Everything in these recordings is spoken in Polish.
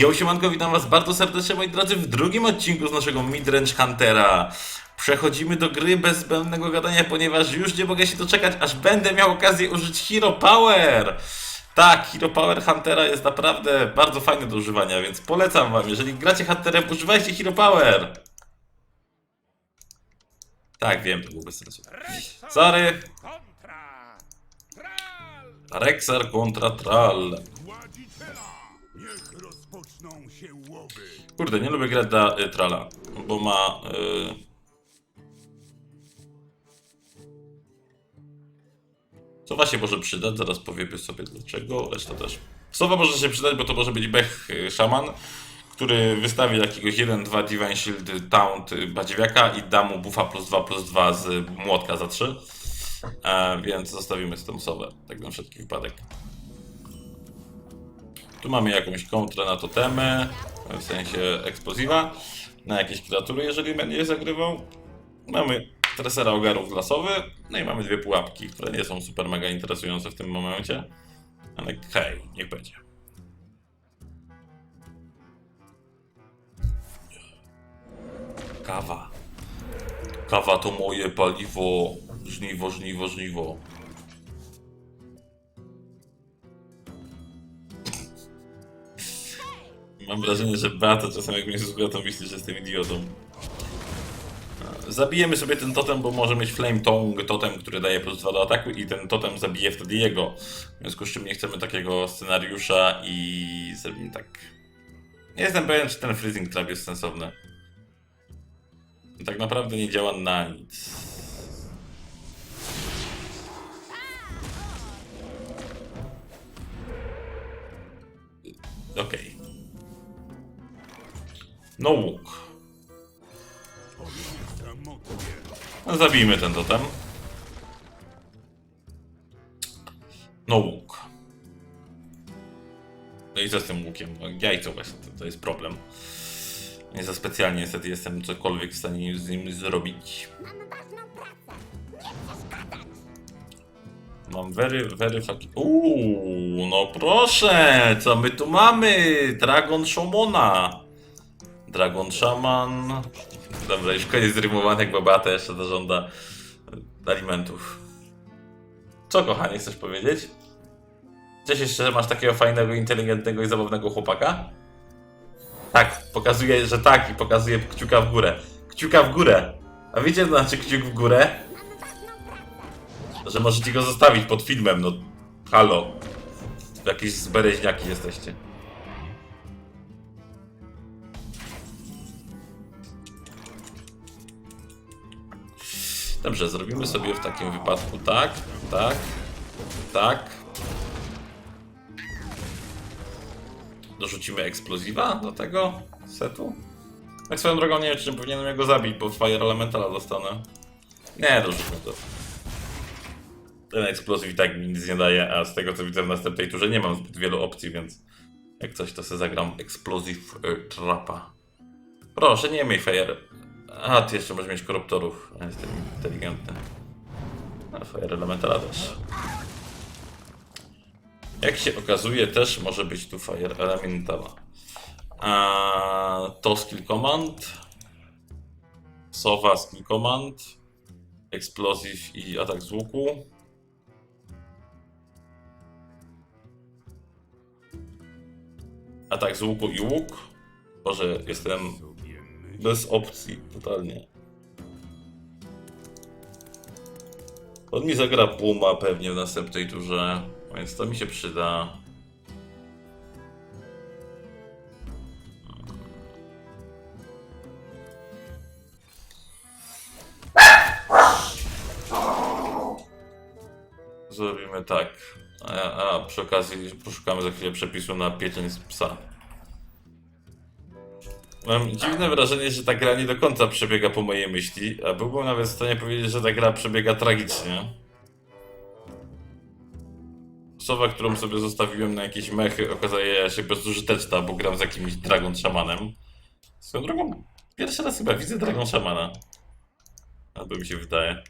Yo, siemanko, witam was bardzo serdecznie, moi drodzy, w drugim odcinku z naszego Midrange Huntera. Przechodzimy do gry bez zbędnego gadania, ponieważ już nie mogę się doczekać, aż będę miał okazję użyć Hero Power. Tak, Hero Power Huntera jest naprawdę bardzo fajny do używania, więc polecam wam, jeżeli gracie Hunterem, używajcie Hero Power. Tak, wiem, to był bez sensu. Sorry. Rexar kontra Tral. Kurde, nie lubię grać dla y, Trala, bo ma... Y... Sowa się może przydać, zaraz powiemy sobie dlaczego, reszta też. Sowa może się przydać, bo to może być bech y, szaman, który wystawi jakiegoś 1-2 Divine Shield Taunt y, badziewiaka i da mu buffa plus 2 plus 2 z młotka za 3. E, więc zostawimy z tą sowę, tak na wszelki wypadek. Tu mamy jakąś kontrę na totemy, w sensie eksplozywa, na jakieś kreatury, jeżeli będzie je zagrywał. Mamy tresera ogarów lasowy, no i mamy dwie pułapki, które nie są super mega interesujące w tym momencie, ale hej, niech będzie. Kawa. Kawa to moje paliwo. Żniwo, żniwo, żniwo. Mam wrażenie, że Beata czasem jak mnie słucha, to myśli, że jestem idiotą. Zabijemy sobie ten totem, bo może mieć Flame Tongue totem, który daje plus 2 do ataku i ten totem zabije wtedy jego. W związku z czym nie chcemy takiego scenariusza i zrobimy tak. Nie jestem pewien, czy ten Freezing Trap jest sensowny. Tak naprawdę nie działa na nic. Okej. No łuk. Zabijmy ten totem. No łuk. No i co z tym łukiem? No, jajco właśnie, to, to jest problem. Nie za specjalnie niestety jestem cokolwiek w stanie z nim zrobić. Mam very, very fucking... Uuu, no proszę, co my tu mamy? Dragon Shomona. Dragon Shaman. Dobra, już koniec zrymowanek, bo Beata jeszcze zażąda alimentów. Co kochanie, chcesz powiedzieć? Cieszysz się, że masz takiego fajnego, inteligentnego i zabawnego chłopaka? Tak, pokazuje, że tak i pokazuje kciuka w górę. Kciuka w górę. A wiecie, co znaczy kciuk w górę? Że możecie go zostawić pod filmem, no. Halo. Jakieś zbereźniaki jesteście. Dobrze, zrobimy sobie w takim wypadku tak, tak, tak. Dorzucimy eksploziwa do tego setu. Tak swoją drogą nie wiem, czy nie powinienem go zabić, bo Fire Elementala dostanę. Nie, dorzućmy to. Ten eksplozyw i tak mi nic nie daje, a z tego co widzę w następnej turze nie mam zbyt wielu opcji, więc jak coś to sobie zagram Explosive y, Trapa. Proszę, nie miej Fire. A, ty jeszcze możesz mieć koruptorów. Ja jestem inteligentny. A Fire Elementala też. Jak się okazuje, też może być tu Fire Elementala. To skill command. Sowa skill command. Explosive i atak z łuku. Atak z łuku i łuk. Boże, jestem. Bez opcji, totalnie. On mi zagra Puma pewnie w następnej turze, więc to mi się przyda. Zrobimy tak. A, a przy okazji poszukamy za chwilę przepisu na pieczeń z psa. Mam dziwne wrażenie, że ta gra nie do końca przebiega po mojej myśli, a byłbym nawet w stanie powiedzieć, że ta gra przebiega tragicznie. Sowa, którą sobie zostawiłem na jakieś mechy, okazuje się bezużyteczna, bo gram z jakimś Dragon Shamanem. Swoją drogą, pierwszy raz chyba widzę Dragon Shamana. Albo mi się wydaje.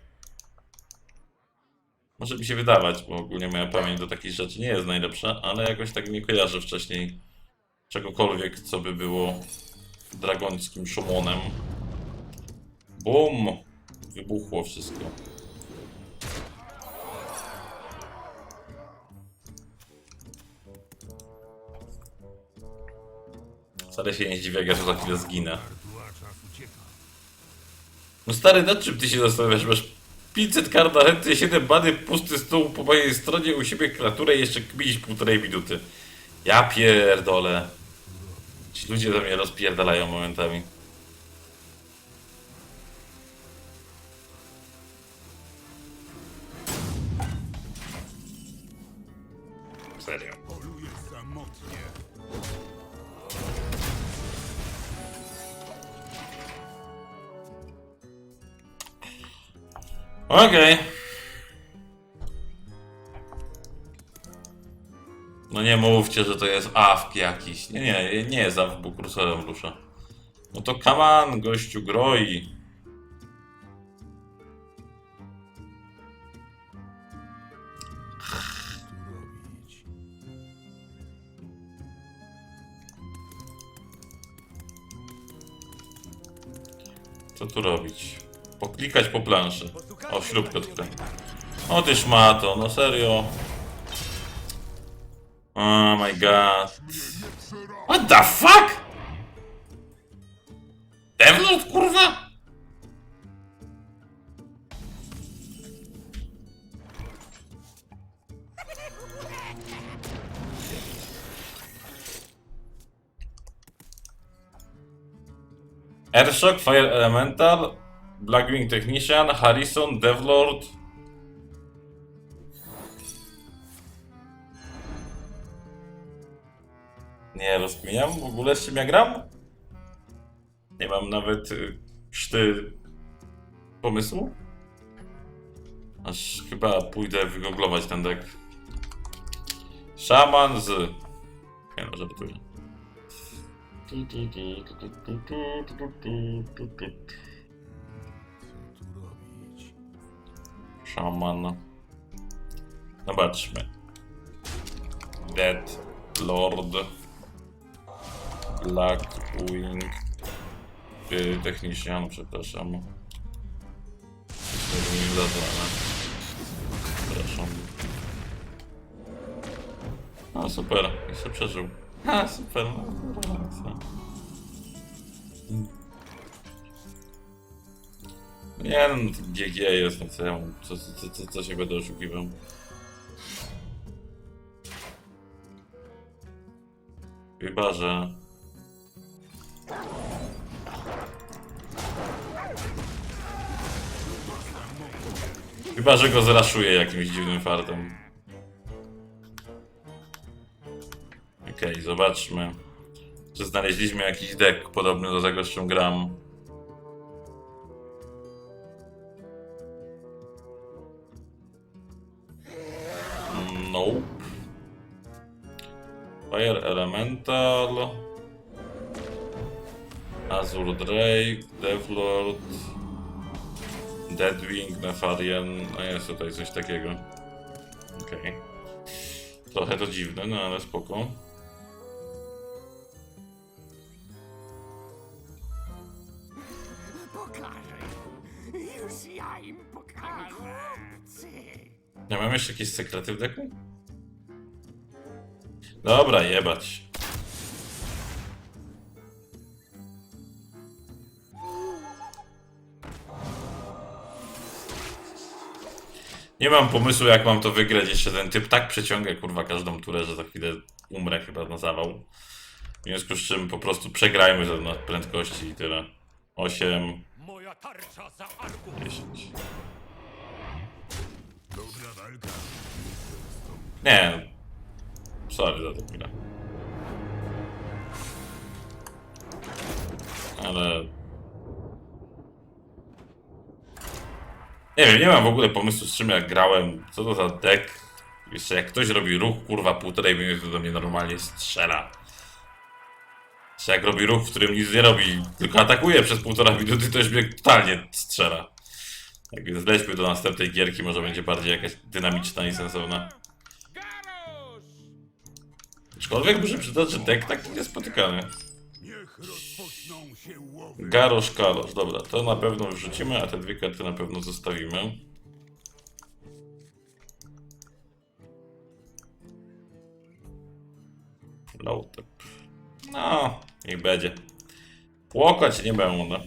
Może mi się wydawać, bo ogólnie moja pamięć do takich rzeczy nie jest najlepsza, ale jakoś tak nie kojarzę wcześniej czegokolwiek, co by było dragońskim szumonem. Bum! Wybuchło wszystko. Wcale się nie ja tu za chwilę zginę. No stary, nad czym ty się zastanawiasz? Masz 500 kart na ręce, 7 bany, pusty stół po mojej stronie, u siebie klaturę i jeszcze kminić półtorej minuty. Ja pierdolę. Ci ludzie do mnie rozpierdalają momentami. Serio. Okej. No nie mówcie, że to jest awk jakiś. Nie, nie, nie jest awk, bo kursorem rusza. No to kaman, gościu, groi. Co tu robić? Poklikać po planszy. O, śrubkę odkręcę. O ty szmato, no serio. Oh my god. What the fuck? Devlord, kurwa? Airshock, Fire Elemental, Blackwing Technician, Harrison, Devlord. Nie rozkminiam w ogóle z czym ja gram. Nie mam nawet y, szty pomysłu. Aż chyba pójdę wygooglować ten deck. Szaman z... Nie no, żartuję. Szaman. Zobaczmy. Dead Lord. Blackwing. Yy, Technician, przepraszam. Nie zadane. Przepraszam. No super, jeszcze przeżył. A, super, no, relaksa. Nie no, GG jest, no co ja mam, co, co, co, co się będę oszukiwał. Chyba, że... Chyba, że go zraszuję jakimś dziwnym fartem. Okej, zobaczmy. Czy znaleźliśmy jakiś deck podobny do tego, z czym gram. Nope. Fire Elemental. Azur Drake, Devlord. Deadwing, Nefarian. No jest tutaj coś takiego. Okej. Trochę to dziwne, no ale spoko. Pokażę im. Już ja im pokażę. Nie mam jeszcze jakieś sekrety w deku? Dobra, jebać. Nie mam pomysłu, jak mam to wygrać. Jeszcze ten typ tak przeciąga, kurwa, każdą turę, że za chwilę umrę chyba na zawał. W związku z czym po prostu przegrajmy to na prędkości i tyle. 8, Moja tarcza za argument. 10. Dobra walka. Nie. Sorry za to chwilę. Ale... Nie wiem, nie mam w ogóle pomysłu z czym ja grałem. Co to za deck? Jeszcze jak ktoś robi ruch, kurwa, półtorej minuty, do mnie normalnie strzela. Jeszcze jak robi ruch, w którym nic nie robi, tylko atakuje przez półtora minuty, to już mnie totalnie strzela. Tak więc lećmy do następnej gierki, może będzie bardziej jakaś dynamiczna i sensowna. Aczkolwiek muszę przyznać, że deck taki niespotykany. Garosz, Kalosz. Dobra, to na pewno wrzucimy, a te dwie karty na pewno zostawimy. Loutep. No, niech będzie. Płokać nie będę.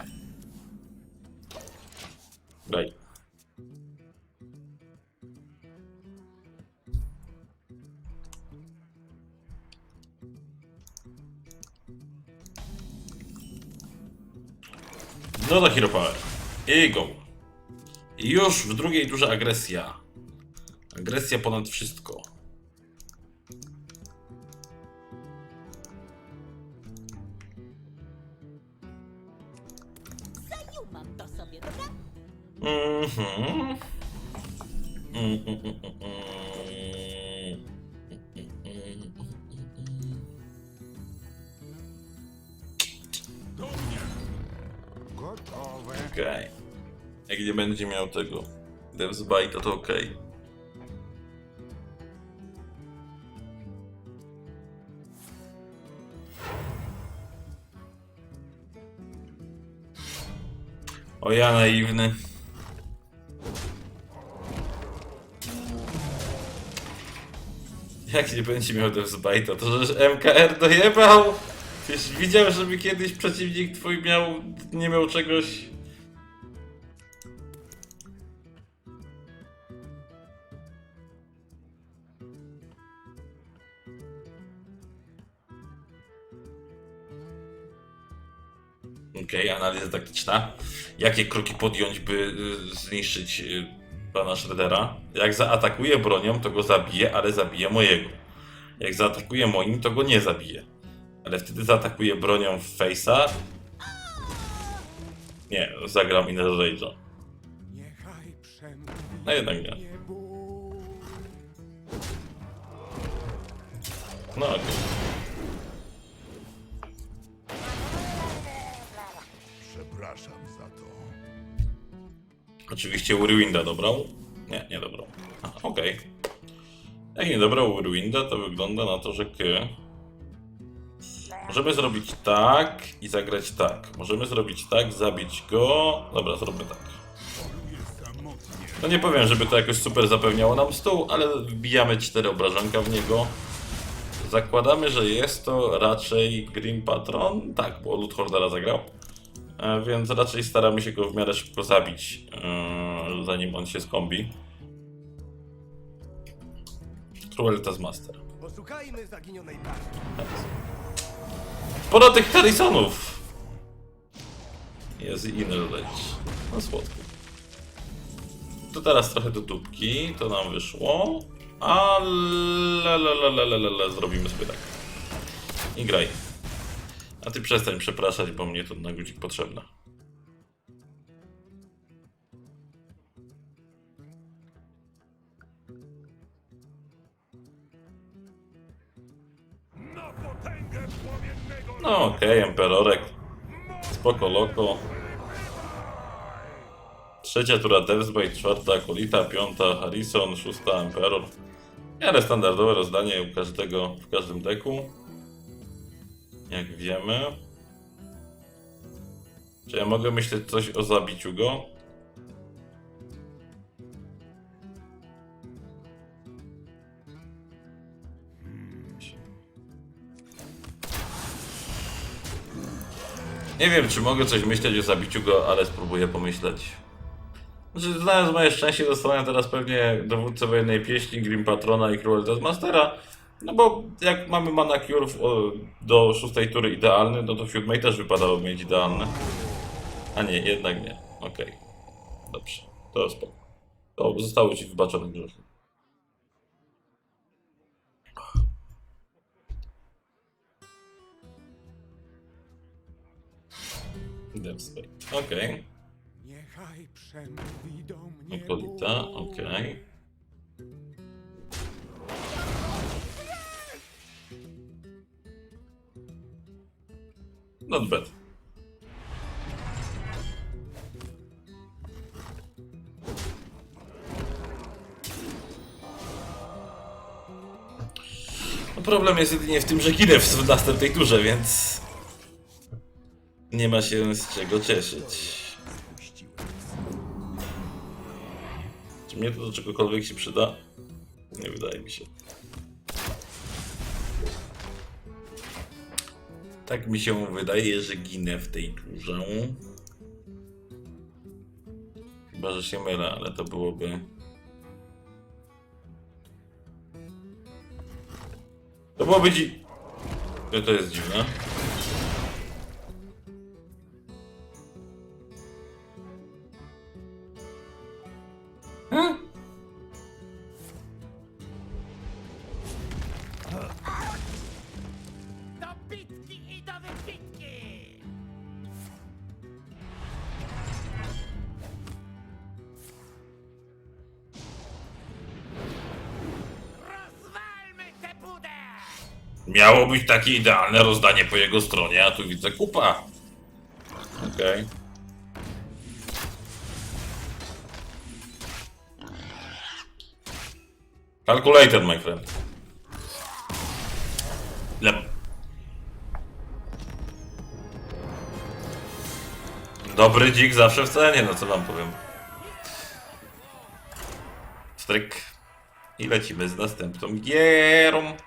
Daj. No to Hero Power. I go. I już w drugiej turze agresja. Agresja ponad wszystko. Zajumam to sobie, dobra? Mhm. Mhm. Nie będzie miał tego Devs Bite, to okej. O ja naiwny. Jak nie będzie miał Devs Bite'a, to że MKR dojebał! Przecież widział, żeby kiedyś przeciwnik twój miał, nie miał czegoś... Taktyczna. Jakie kroki podjąć, by y, zniszczyć y, pana Shreddera? Jak zaatakuje bronią, to go zabije, ale zabije mojego. Jak zaatakuje moim, to go nie zabije. Ale wtedy zaatakuje bronią w Face'a. Nie, zagram Inner Rage'a. No jednak nie. No okej. Przepraszam Oczywiście Urwinda dobrał. Nie, nie dobrał. Okej. Jak nie dobrał Urwinda, to wygląda na to, że K. Możemy zrobić tak i zagrać tak. Możemy zrobić tak, zabić go. Dobra, zróbmy tak. No nie powiem, żeby to jakoś super zapewniało nam stół, ale wbijamy cztery obrażonka w niego. Zakładamy, że jest to raczej Grim Patron. Tak, bo Lud Hordera zagrał. E, Więc raczej staramy się go w miarę szybko zabić, e, zanim on się skombi. Crueltas Master. Poszukajmy zaginionej. Sporo tych Harrisonów! Jest i Inner Rage. No słodko. To teraz trochę do dupki, to nam wyszło. Ale le, le, le, le, le, le, zrobimy sobie tak. I graj. A ty przestań przepraszać, bo mnie to na guzik potrzebne. Na potęgę płomiennego No okej, Emperorek. Spoko loko. Trzecia tura Devsbite, czwarta Akolita, piąta Harrison, szósta Emperor. Miarę standardowe rozdanie u każdego w każdym deku. Jak wiemy. Czy ja mogę myśleć coś o zabiciu go? Nie wiem, czy mogę coś myśleć o zabiciu go, ale spróbuję pomyśleć. Znaczy, znając moje szczęście, dostanę teraz pewnie dowódcę wojennej pieśni, Grim Patrona i Crueltas Mastera. No bo jak mamy mana cure w, o, do szóstej tury idealny, no to w siódmej też wypadało mieć idealne. A nie, jednak nie. Okej. Dobrze. To spoko. To zostały ci wybaczone grzechy. Deathspade. Okej. Niechaj przemówi do mnie Okolita, Bóg. okej. Not bad. No Problem jest jedynie w tym, że ginę w następnej turze, więc... Nie ma się z czego cieszyć. Czy mnie to do czegokolwiek się przyda? Nie wydaje mi się. Tak mi się wydaje, że ginę w tej turze. Chyba, że się mylę, ale to byłoby... To byłoby dzi... No to jest dziwne. Miało być takie idealne rozdanie po jego stronie, a tu widzę kupa. Okej. Calculated, my friend. Lem. Dobry dzik zawsze w cenie, no co wam powiem. Stryk. I lecimy z następną gierą.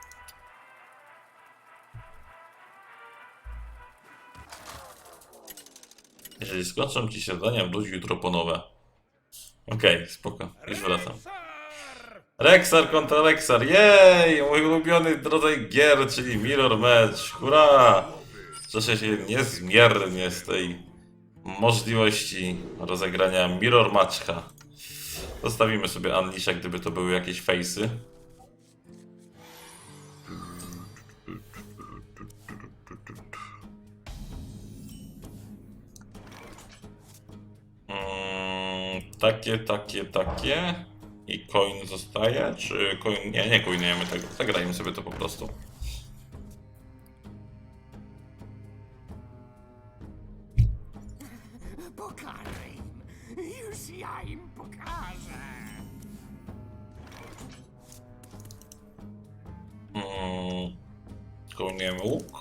Jeżeli skończą ci się zadania, wróć jutro po nowe. Okej, spoko, już wracam. Rexar kontra Rexar, jej! Mój ulubiony rodzaj gier, czyli Mirror Match, hurra! Cieszę się niezmiernie z tej możliwości rozegrania Mirror Matcha. Zostawimy sobie Unleasha, gdyby to były jakieś face'y. Takie, takie, takie. I coin zostaje? Czy coin. Nie, nie coinujemy tego. Zagrajmy sobie to po prostu. Pokażę im! Już ja im pokażę! Mm, coinujemy łuk.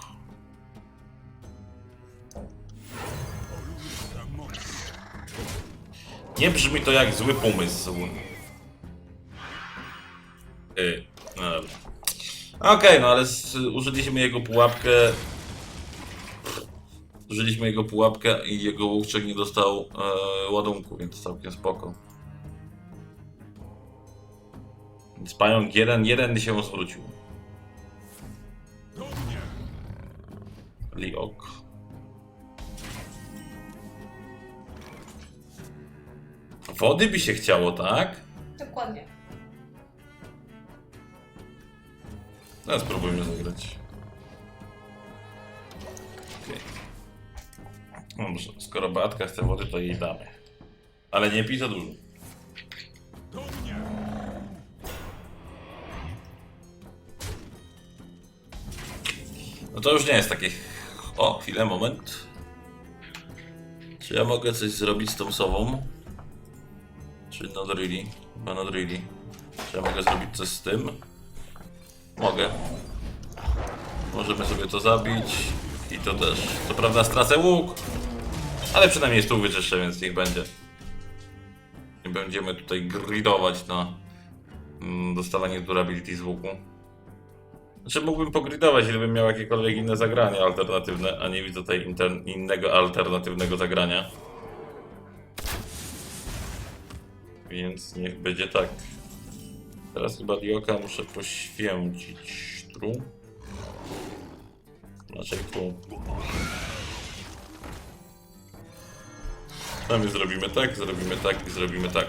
Nie brzmi to jak zły pomysł. No. Okej, no ale s- użyliśmy jego pułapkę. Użyliśmy jego pułapkę i jego łukczek nie dostał e, ładunku, więc całkiem spoko. Więc pająk jeden, jeden się zwrócił. Liok. Wody by się chciało, tak? Dokładnie. No, spróbujmy zagrać. Okej. Dobrze, skoro Beatka chce wody, to jej damy. Ale nie pij za dużo. No to już nie jest takie... O, chwilę, moment. Czy ja mogę coś zrobić z tą sową? Czy not really? Chyba not really. Czy ja mogę zrobić coś z tym? Mogę. Możemy sobie to zabić. I to też. Co prawda stracę łuk. Ale przynajmniej jest tu wyczyszczę, więc niech będzie. Nie będziemy tutaj gridować na mm, dostawanie durability z łuku. Znaczy mógłbym pogridować, gdybym miał jakiekolwiek inne zagranie alternatywne, a nie widzę tutaj innego alternatywnego zagrania. Więc niech będzie tak. Teraz chyba Dioka muszę poświęcić tu. Raczej tu. A my zrobimy tak, zrobimy tak i zrobimy tak.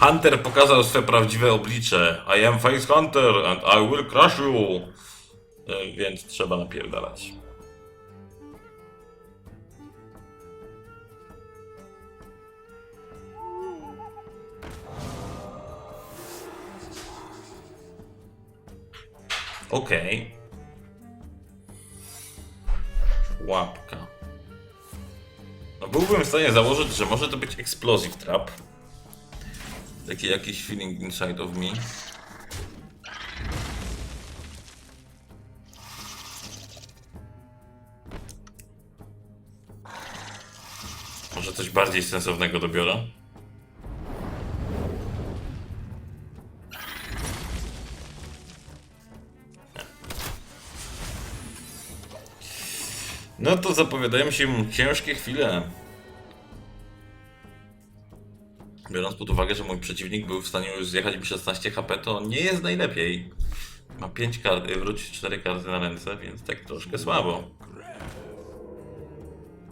Hunter pokazał swe prawdziwe oblicze. I am Face Hunter and I will crush you. E, Więc trzeba napierdalać. Okej. Okay. Łapka. No byłbym w stanie założyć, że może to być explosive trap. Taki jakiś feeling inside of me. Może coś bardziej sensownego dobiorę? No to zapowiadają się ciężkie chwile. Biorąc pod uwagę, że mój przeciwnik był w stanie już zjechać mi 16 HP, to nie jest najlepiej. Ma 5 kart, y, wrócić 4 karty na ręce, więc tak troszkę słabo.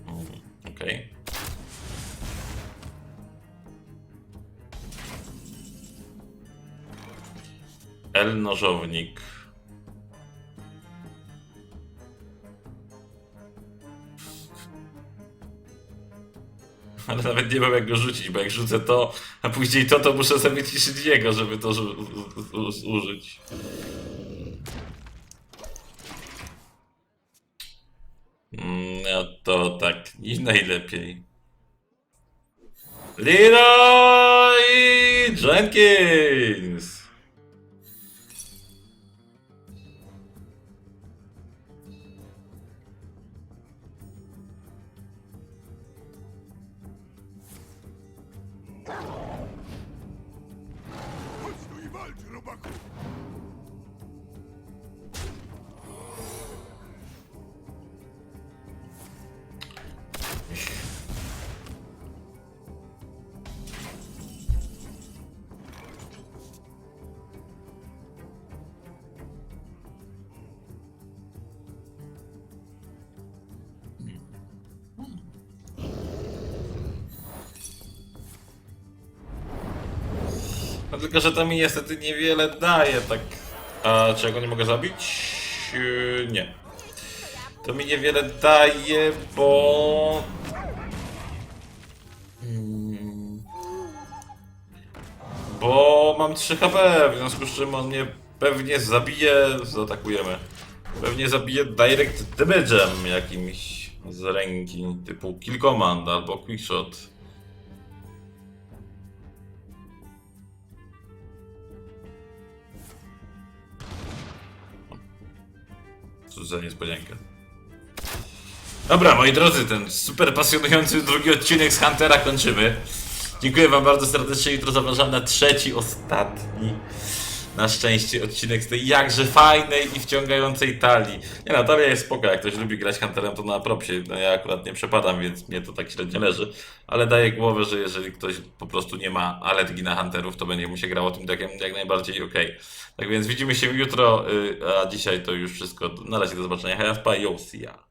Mm, Okej. L nożownik. Ale nawet nie wiem jak go rzucić, bo jak rzucę to, a później to, to muszę sobie ciszyć jego, żeby to użyć. Mm, No to tak, nie najlepiej. Leroy Jenkins! Tylko, że to mi niestety niewiele daje, tak... A czy ja go nie mogę zabić? Yy, nie. To mi niewiele daje, bo... Mm. Bo mam 3 HP, w związku z czym on mnie pewnie zabije... Zaatakujemy. Pewnie zabije direct damage'em jakimś z ręki, typu kill command albo quick Za niespodzianka. Dobra, moi drodzy, ten super pasjonujący drugi odcinek z Huntera kończymy. Dziękuję wam bardzo serdecznie. Jutro zapraszam na trzeci, ostatni na szczęście odcinek z tej jakże fajnej i wciągającej talii. Nie no, talia jest spoko, jak ktoś lubi grać Hunterem, to na propsie. No ja akurat nie przepadam, więc mnie to tak średnio leży. Ale daję głowę, że jeżeli ktoś po prostu nie ma alergii na Hunterów, to będzie mu się grało tym deckiem jak najbardziej okej. Tak więc widzimy się jutro, y, a dzisiaj to już wszystko. Na razie do zobaczenia. Hej, pa, yo, see ya.